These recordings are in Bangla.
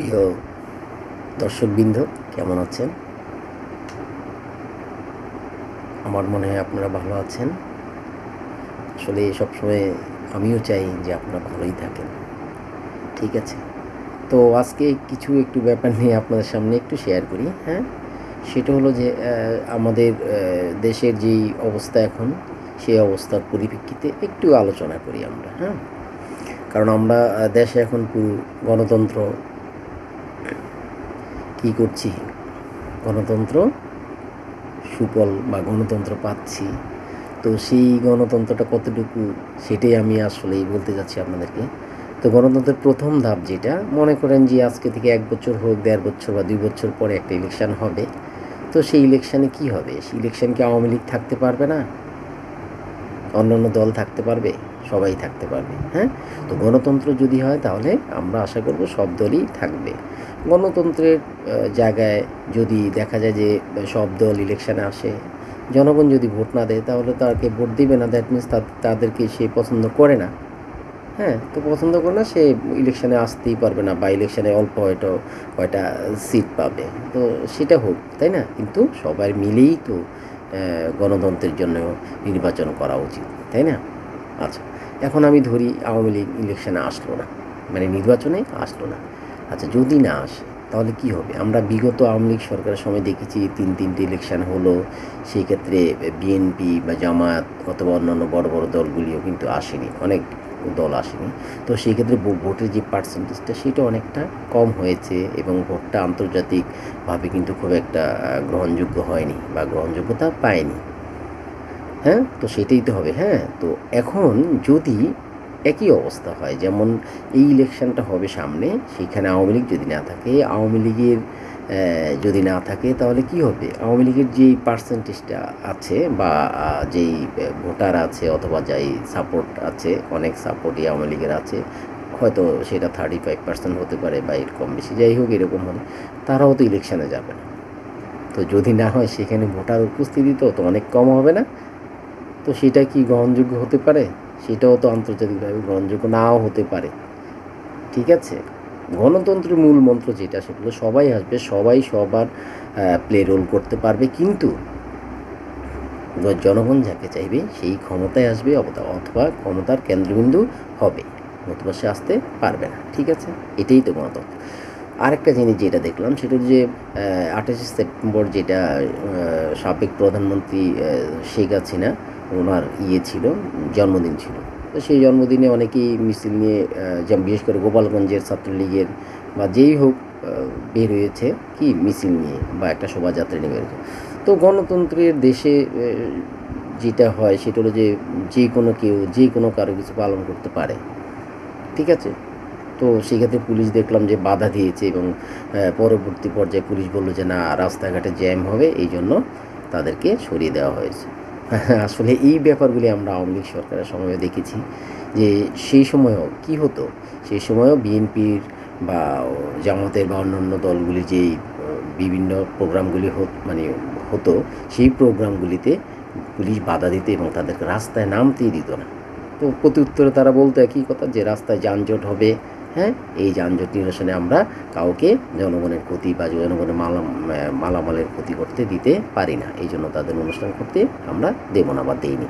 প্রিয় দর্শকবৃন্দ, কেমন আছেন? আমার মনে হয় আপনারা ভালো আছেন। আসলে সবসময় আমিও চাই যে আপনারা ভালোই থাকেন। ঠিক আছে? তো আজকে কিছু একটু ব্যাপার নিয়ে আপনাদের সামনে একটু শেয়ার করি হ্যাঁ? সেটা হলো যে আমাদের দেশের যেই অবস্থা এখন, সেই অবস্থার পরিপ্রেক্ষিতে একটু আলোচনা করি আমরা হ্যাঁ? কারণ আমরা দেশে এখন পুরো গণতন্ত্র কি করছি? গণতন্ত্র? সুফল বা গণতন্ত্র পাচ্ছি। তো সেই গণতন্ত্রটা কতটুকু, সেটাই আমি আসলেই বলতে যাচ্ছি আপনাদেরকে। তো গণতন্ত্রের প্রথম ধাপ যেটা, মনে করেন যে আজকে থেকে এক বছর হোক, দেড় বছর বা দুই বছর পরে একটা ইলেকশন হবে। তো সেই ইলেকশানে কি হবে? সেই ইলেকশন কি আওয়ামী লীগ থাকতে পারবে না? অন্যান্য দল থাকতে পারবে, সবাই থাকতে পারবে হ্যাঁ? তো গণতন্ত্র যদি হয় তাহলে আমরা আশা করব সব দলই থাকবে। গণতন্ত্রের জায়গায় যদি দেখা যায় যে সব দল ইলেকশানে আসে, জনগণ যদি ভোট না দেয় তাহলে তাকে ভোট দিবে না দ্যাট মিনস তাদেরকে সে পছন্দ করে না হ্যাঁ? তো পছন্দ করে না, সে ইলেকশানে আসতেই পারবে না বা ইলেকশানে অল্প হয়তো কয়টা সিট পাবে। তো সেটা হোক, তাই না? কিন্তু সবাই মিলেই তো গণতন্ত্রের জন্য নির্বাচন করা উচিত, তাই না? আচ্ছা এখন আমি ধরি আওয়ামী লীগ ইলেকশানে আসলো না মানে নির্বাচনে আসলো না। আচ্ছা যদি না আসে, তাহলে কি হবে? আমরা বিগত আওয়ামী লীগ সরকারের সময় দেখেছি তিন, তিনটে ইলেকশান হলো, সেই ক্ষেত্রে বিএনপি বা জামায়াত অথবা অন্যান্য বড় বড় দলগুলিও কিন্তু আসেনি, অনেক দল আসেনি। তো সেই ক্ষেত্রে ভোটের যে পার্সেন্টেজটা সেটা অনেকটা কম হয়েছে এবং ভোটটা আন্তর্জাতিকভাবে কিন্তু খুব একটা গ্রহণযোগ্য হয়নি বা গ্রহণযোগ্যতা পায়নি। হ্যাঁ? তো সেটাই তো হবে হ্যাঁ? তো এখন যদি একই অবস্থা হয়, যেমন এই ইলেকশনটা হবে সামনে, সেখানে আওয়ামী লীগ যদি না থাকে, আওয়ামী লীগের যদি না থাকে, তাহলে কি হবে? আওয়ামী লীগের যেই পার্সেন্টেজটা আছে বা যেই ভোটার আছে অথবা যাই সাপোর্ট আছে, অনেক সাপোর্টই আওয়ামী লীগের আছে, হয়তো সেটা থার্টি ফাইভ পার্সেন্ট হতে পারে বা এর কম বেশি, যাই হোক এরকম হলে, তারাও তো ইলেকশানে যাবে না। তো যদি না হয়, সেখানে ভোটার উপস্থিতি তো তো অনেক কম হবে না। তো সেটা কি গ্রহণযোগ্য হতে পারে? সেটাও তো আন্তর্জাতিকভাবে গ্রহণযোগ্য নাও হতে পারে। ঠিক আছে? গণতন্ত্রের মূল মন্ত্র যেটা, সেগুলো সবাই আসবে সবাই সবার প্লে রোল করতে পারবে। কিন্তু জনগণ যাকে চাইবে, সেই ক্ষমতায় আসবে, অথবা ক্ষমতার কেন্দ্রবিন্দু হবে, নতুবা সে আসতে পারবে না। ঠিক আছে? এটাই তো গণতন্ত্র। আরেকটা জিনিস যেটা দেখলাম, সেটা যে আঠাশে সেপ্টেম্বর যেটা সাবেক প্রধানমন্ত্রী শেখ হাসিনা, ওনার ইয়ে ছিল, জন্মদিন ছিল। তো সেই জন্মদিনে অনেকেই মিছিল নিয়ে যেমন বিশেষ করে গোপালগঞ্জের ছাত্রলীগের বা যেই হোক বের হয়েছে কি মিছিল নিয়ে বা একটা শোভাযাত্রা নিয়ে বের হয়েছে। তো গণতন্ত্রের দেশে যেটা হয় সেটা হলো যে যে কোনো কেউ, যে কোনো কারও কিছু পালন করতে পারে। ঠিক আছে? তো সেক্ষেত্রে পুলিশ দেখলাম যে বাধা দিয়েছে এবং পরবর্তী পর্যায়ে পুলিশ বলল যে না, রাস্তাঘাটে জ্যাম হবে এই জন্য তাদেরকে সরিয়ে দেওয়া হয়েছে। আসলে এই ব্যাপারগুলি আমরা আওয়ামী লীগ সরকারের সময় দেখেছি যে সেই সময়ও কি হতো? সেই সময়ও বিএনপির বা জামাতের বা অন্যান্য দলগুলি যেই বিভিন্ন প্রোগ্রামগুলি মানে হতো, সেই প্রোগ্রামগুলিতে পুলিশ বাধা দিত এবং তাদেরকে রাস্তায় নামতেই দিত না। তো প্রতি উত্তরে তারা বলতো একই কথা যে রাস্তায় যানজট হবে হ্যাঁ এই যানজট নিরসনে আমরা কাউকে জনগণের ক্ষতি বা জনগণের মালা মালামালের ক্ষতি করতে দিতে পারি না। এই জন্য তাদের অনুষ্ঠান করতে আমরা দেব না বা দেইনি।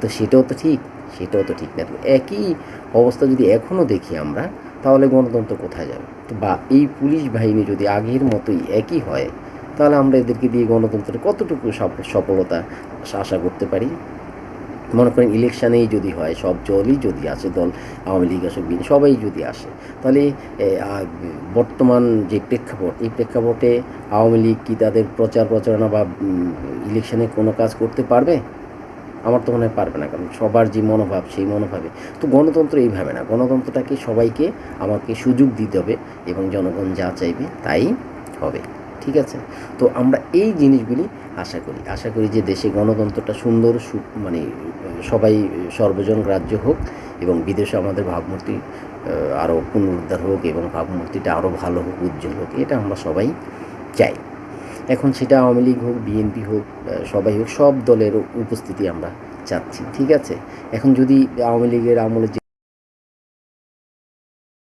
তো সেটাও তো ঠিক, সেটাও তো ঠিক না। একই অবস্থা যদি এখনও দেখি আমরা, তাহলে গণতন্ত্র কোথায় যাবে? বা এই পুলিশ বাহিনী যদি আগের মতোই একই হয়, তাহলে আমরা এদেরকে দিয়ে গণতন্ত্রের কতটুকু সফ- সফলতা আশা করতে পারি? মনে করেন ইলেকশানেই যদি হয়, সব দলই যদি আসে, দল আওয়ামী লীগ আসে বিএনপি, সবাই যদি আসে, তাহলে বর্তমান যে প্রেক্ষাপট, এই প্রেক্ষাপটে আওয়ামী লীগ কি তাদের প্রচার প্রচারণা বা ইলেকশানে কোনো কাজ করতে পারবে? আমার তো মনে হয় পারবে না, কারণ সবার যে মনোভাব, সেই মনোভাবে। তো গণতন্ত্র এইভাবে না, গণতন্ত্রটাকে সবাইকে আমাকে সুযোগ দিতে হবে এবং জনগণ যা চাইবে তাই হবে। ঠিক আছে? তো আমরা এই জিনিসগুলি আশা করি। আশা করি যে দেশে গণতন্ত্রটা সুন্দর মানে সবাই সর্বজন গ্রাহ্য হোক এবং বিদেশে আমাদের ভাবমূর্তি আরও পুনরুদ্ধার হোক এবং ভাবমূর্তিটা আরও ভালো হোক, উজ্জ্বল হোক, এটা আমরা সবাই চাই। এখন সেটা আওয়ামী লীগ হোক, বিএনপি হোক সবাই হোক, সব দলের উপস্থিতি আমরা চাচ্ছি, ঠিক আছে? এখন যদি আওয়ামী লীগের আমলে